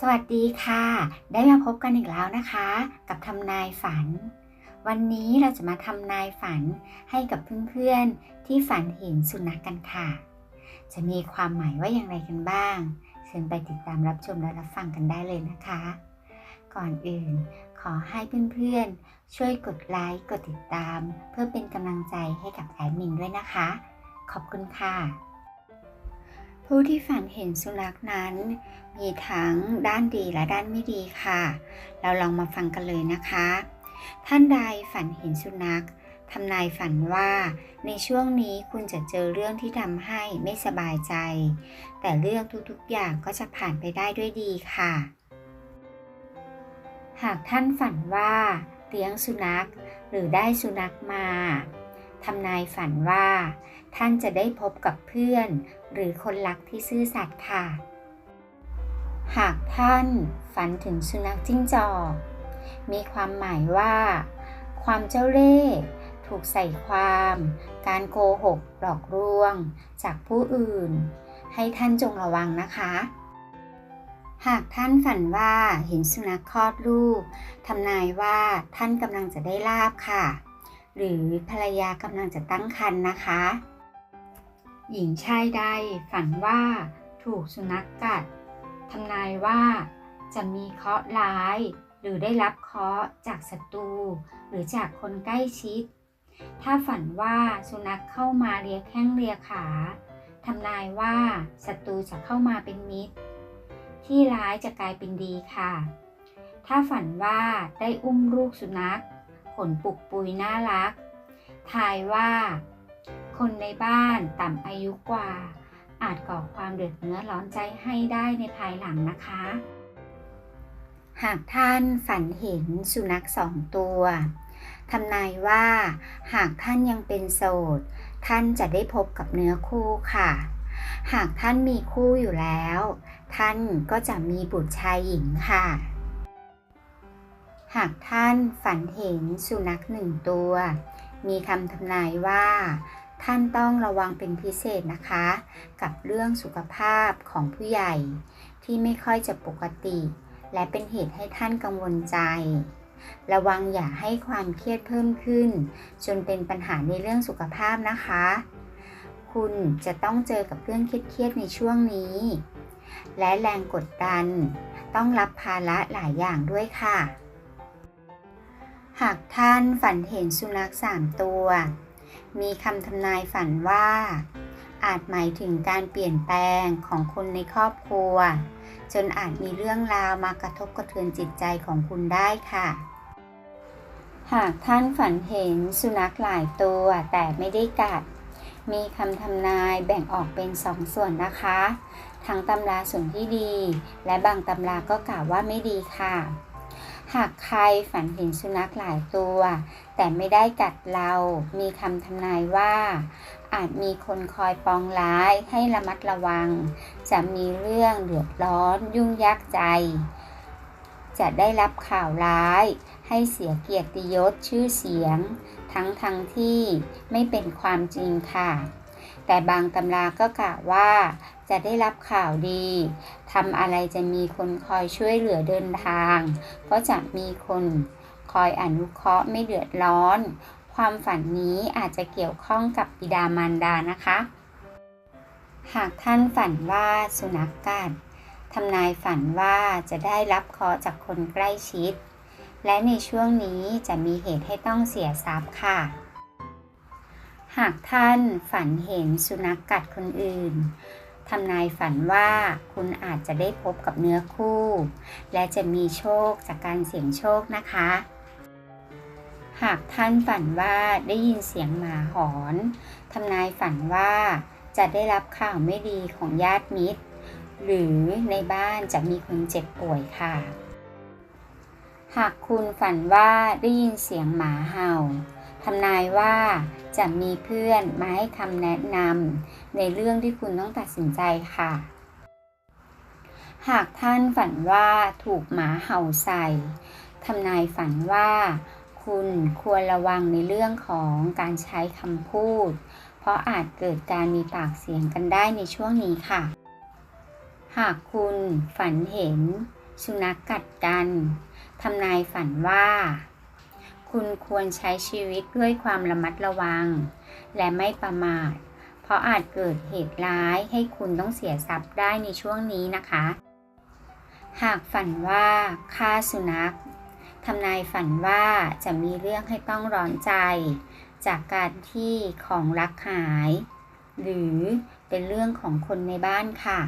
สวัสดีค่ะ ได้มาพบกันอีกแล้วนะคะ กับทำนายฝัน วันนี้เราจะมาทำนายฝันให้กับเพื่อนๆ ที่ฝันเห็นสุนัขกกันค่ะ จะมีความหมายว่าอย่างไรกันบ้างเชิญไปติดตามรับชมและรับฟังกันได้เลยนะคะ ก่อนอื่นขอให้เพื่อนๆ ช่วยกดไลค์กดติดตาม เพื่อเป็นกำลังใจให้กับแอดมินด้วยนะคะ ขอบคุณค่ะ ผู้ที่ฝันเห็นสุนัขนั้น มีทั้งด้านดีและด้านไม่ดีค่ะ เราลองมาฟังกันเลยนะคะ ท่านใดฝันเห็นสุนัขทำนายฝันว่า ในช่วงนี้คุณจะเจอเรื่องที่ทำให้ไม่สบายใจ แต่เรื่องทุกๆอย่างก็จะผ่านไปได้ด้วยดีค่ะ หากท่านฝันว่าเลี้ยงสุนัขหรือได้สุนัขมาทำนายฝันว่า ท่านจะได้พบกับเพื่อน หรือคนรักที่ซื่อสัตย์ค่ะ หากท่านฝันถึงสุนัขจิ้งจอกมีความหมายว่า ความเจ้าเล่ห์ถูกใส่ความ การโกหกหลอกลวง จากผู้อื่น ให้ท่านจงระวังนะคะ หากท่านฝันว่าเห็นสุนัขคลอดลูกทำนายว่าท่านกำลังจะได้ลาบค่ะ หรือภรรยากำลังจะตั้งครรภ์นะคะ หญิงชายใดฝันว่าถูกสุนัขกกัดทำนายว่าจะมีเคราะห์ร้าย หรือได้รับเคราะห์จากศัตรูหรือจากคนใกล้ชิด ถ้าฝันว่าสุนัขเข้ามาเลียแข้งเลียขาทำนายว่าศัตรูจะเข้ามาเป็นมิตร ที่ร้ายจะกลายเป็นดีค่ะ ถ้าฝันว่าได้อุ้มลูกสุนัขขนปุกปุยน่ารัก ทายว่า คนในบ้านต่ำอายุกว่า อาจก่อความเดือดเนื้อร้อนใจให้ได้ในภายหลังนะคะ หากท่านฝันเห็นสุนัขสองตัวทำนายว่า หากท่านยังเป็นโสด ท่านจะได้พบกับเนื้อคู่ค่ะ หากท่านมีคู่อยู่แล้ว ท่านก็จะมีบุตรชายหญิงค่ะ หากท่านฝันเห็นสุนัขหนึ่งตัว มีคำทำนายว่า ท่านต้องระวังเป็นพิเศษนะคะ กับเรื่องสุขภาพของผู้ใหญ่ที่ไม่ค่อยจะปกติ และเป็นเหตุให้ท่านกังวลใจ ระวังอย่าให้ความเครียดเพิ่มขึ้น จนเป็นปัญหาในเรื่องสุขภาพนะคะ คุณจะต้องเจอกับเรื่องเครียดๆในช่วงนี้ และแรงกดดัน ต้องรับภาระหลายอย่างด้วยค่ะ หากท่านฝันเห็นสุนัขสามตัว มีคำทำนายฝันว่า อาจหมายถึงการเปลี่ยนแปลงของคนในครอบครัว จนอาจมีเรื่องราวมากระทบกระเทือนจิตใจของคุณได้ค่ะ หากท่านฝันเห็นสุนัขหลายตัวแต่ไม่ได้กัด มีคำทำนายแบ่งออกเป็นสองส่วนนะคะ ทั้งตำราส่วนที่ดี และบางตำราก็กล่าวว่าไม่ดีค่ะ หากใครฝันเห็นสุนัขหลายตัว แต่ไม่ได้กัดเรา มีคำทำนายว่า อาจมีคนคอยปองร้ายให้ระมัดระวัง จะมีเรื่องเดือดร้อนยุ่งยากใจ จะได้รับข่าวร้าย ให้เสียเกียรติยศชื่อเสียง ทั้งทั้งที่ไม่เป็นความจริงค่ะ แต่บางตำราก็กล่าวว่าจะได้รับข่าวดีทำอะไรจะมีคนคอยช่วยเหลือเดินทาง ก็จะมีคนคอยอนุเคราะห์ไม่เดือดร้อน ความฝันนี้อาจจะเกี่ยวข้องกับบิดามารดานะคะ หากท่านฝันว่าสุนัขกัดทำนายฝันว่าจะได้รับเคราะห์จากคนใกล้ชิด และในช่วงนี้จะมีเหตุให้ต้องเสียทรัพย์ค่ะ หากท่านฝันเห็นสุนัขกัดคนอื่นทำนายฝันว่าคุณอาจจะได้พบกับเนื้อคู่ และจะมีโชคจากการเสี่ยงโชคนะคะ หากท่านฝันว่าได้ยินเสียงหมาหอนทำนายฝันว่าจะได้รับข่าวไม่ดีของญาติมิตร หรือในบ้านจะมีคนเจ็บป่วยค่ะ หากคุณฝันว่าได้ยินเสียงหมาเห่า ทำนายว่าจะมีเพื่อนมาให้คำแนะนำในเรื่องที่คุณต้องตัดสินใจค่ะ หากท่านฝันว่าถูกหมาเห่าใส่ทำนายฝันว่า คุณควรระวังในเรื่องของการใช้คำพูด เพราะอาจเกิดการมีปากเสียงกันได้ในช่วงนี้ค่ะ หากคุณฝันเห็นสุนัขกกัดกันทำนายฝันว่า คุณควรใช้ชีวิตด้วยความระมัดระวัง และไม่ประมาท เพราะอาจเกิดเหตุร้ายให้คุณต้องเสียทรัพย์ได้ในช่วงนี้นะคะ หากฝันว่าฆ่าสุนัขทำนายฝันว่าจะมีเรื่องให้ต้องร้อนใจ จากการที่ของรักหาย หรือเป็นเรื่องของคนในบ้านค่ะ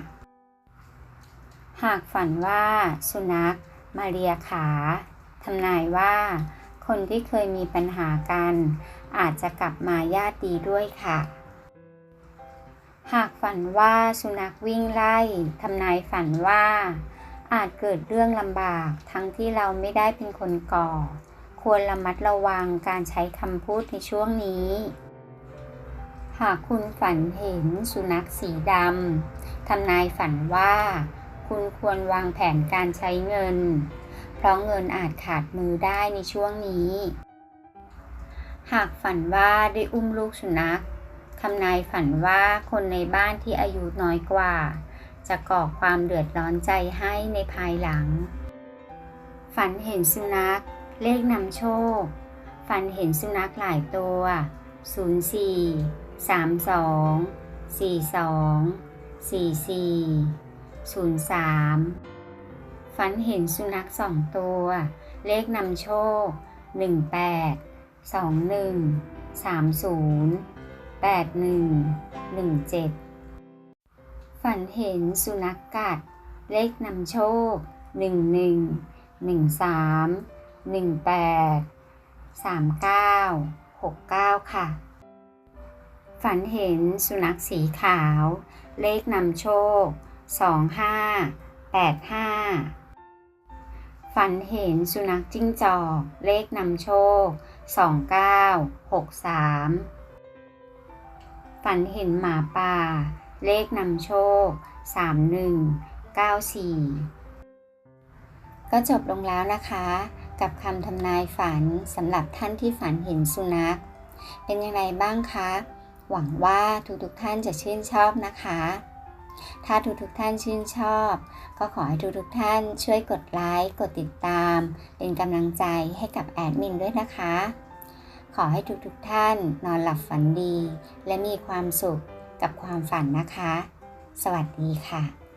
หากฝันว่าสุนัขมาเลียขาทำนายว่า คนที่เคยมีปัญหากัน อาจจะกลับมาญาติดีด้วยค่ะ หากฝันว่าสุนัขวิ่งไล่ทำนายฝันว่า อาจเกิดเรื่องลำบากทั้งที่เราไม่ได้เป็นคนก่อ ควรระมัดระวังการใช้คำพูดในช่วงนี้ หากคุณฝันเห็นสุนัขสีดำทำนายฝันว่า คุณควรวางแผนการใช้เงิน เพราะเงินอาจขาดมือได้ในช่วงนี้ หากฝันว่าได้อุ้มลูกสุนัขทำนายฝันว่าคนในบ้านที่อายุน้อยกว่า จะก่อความเดือดร้อนใจให้ในภายหลัง ฝันเห็นสุนัข เลขนำโชค ฝันเห็นสุนัขหลายตัว 04 32 42 44 03 ฝันเห็นสุนัขสองตัว เลขนำโชค 18 21 30 81 17 ฝันเห็นสุนัขกัด เลขนำโชค 11 13 18 39 69 ค่ะ ฝันเห็นสุนัขสีขาว เลขนำโชค 25 85 ฝันเห็นสุนัขจิ้งจอกเลขนำโชค 29 63 ฝันเห็นหมาป่า เลขนำโชค 31 94 ก็จบลงแล้วนะคะ กับคำทำนายฝันสำหรับท่านที่ฝันเห็นสุนัข เป็นยังไงบ้างคะ หวังว่าทุกๆท่านจะชื่นชอบนะคะ ถ้าทุกทุกท่านชื่นชอบ ก็ขอให้ทุกทุกท่านช่วยกดไลค์ กดติดตาม เป็นกำลังใจให้กับแอดมินด้วยนะคะ ขอให้ทุกทุกท่านนอนหลับฝันดี และมีความสุขกับความฝันนะคะ สวัสดีค่ะ